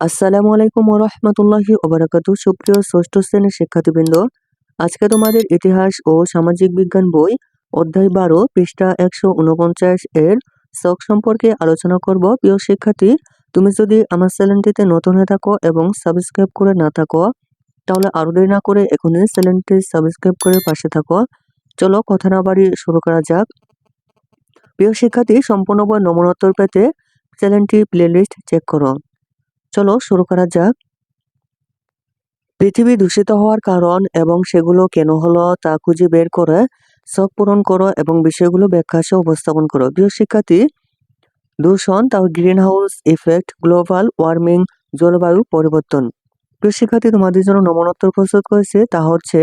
আসসালামু আলাইকুম রহমতুল্লাহি ওবরাকাতু সুপ্রিয় ষষ্ঠ শ্রেণির শিক্ষার্থীবৃন্দ। আজকে তোমাদের ইতিহাস ও সামাজিক বিজ্ঞান বই অধ্যায় বারো, পৃষ্ঠা একশো উনপঞ্চাশ এর শখ সম্পর্কে আলোচনা করব। প্রিয় শিক্ষার্থী, তুমি যদি আমার চ্যানেলটিতে নতুন হয়ে থাকো এবং সাবস্ক্রাইব করে না থাকো, তাহলে আরও দেরি না করে এখনই চ্যানেলটি সাবস্ক্রাইব করে পাশে থাকো। চলো কথা না বাড়ি শুরু করা যাক। প্রিয় শিক্ষার্থী, সম্পূর্ণ বই নমনোত্তর পেতে চ্যানেলটি প্লেলিস্ট চেক করো। চলো শুরু করা যাক। পৃথিবী দূষিত হওয়ার কারণ এবং সেগুলো কেন হলো তা খুঁজে বের করে শখ পূরণ করো এবং বিষয়গুলো ব্যাখ্যা সহ উপস্থাপন করো। প্রিয় শিক্ষার্থী, দূষণ, তাও greenhouse effect, global warming, জলবায়ু পরিবর্তন। প্রিয় শিক্ষার্থী, তোমাদের জন্য নমনোত্তর প্রস্তুত করেছে, তা হচ্ছে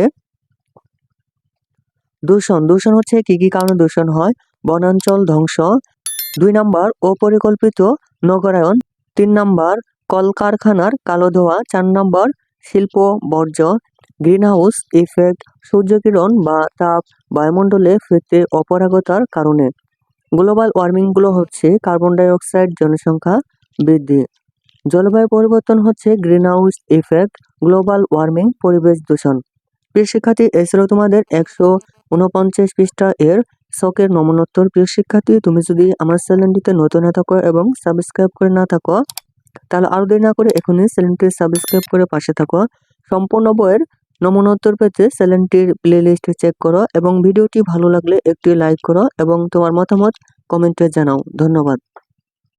দূষণ। দূষণ হচ্ছে কি কি কারণে দূষণ হয়? বনাঞ্চল ধ্বংস। দুই নাম্বার, অপরিকল্পিত নগরায়ন। তিন নাম্বার কলকারখানার কালো ধোঁয়া, চার নম্বর শিল্প, বর্জ্য, গ্রিনহাউস ইফেক্ট, সূর্যকিরণ বা তাপ বায়ুমণ্ডলে ফিরতে অপরাগতার কারণে। গ্লোবাল ওয়ার্মিংগুলো হচ্ছে কার্বন ডাইঅক্সাইড জনসংখ্যা বৃদ্ধি। জলবায়ু পরিবর্তন হচ্ছে গ্রিনহাউস ইফেক্ট, গ্লোবাল ওয়ার্মিং, পরিবেশ দূষণ। প্রিয় শিক্ষার্থী, এছাড়াও তোমাদের একশো উনপঞ্চাশ পৃষ্ঠা এর শখের নমনোত্তর। প্রিয় শিক্ষার্থী, তুমি যদি আমার চ্যানেলটিতে নতুন না থাকো এবং সাবস্ক্রাইব করে না থাকো তাহলে আরও দেরি না করে এখনই চ্যানেলটি সাবস্ক্রাইব করে পাশে থাকো। সম্পূর্ণ বইয়ের নমনোত্তর পেতে চ্যানেলটির প্লেলিস্ট চেক করো এবং ভিডিওটি ভালো লাগলে একটি লাইক করো এবং তোমার মতামত কমেন্টে জানাও। ধন্যবাদ।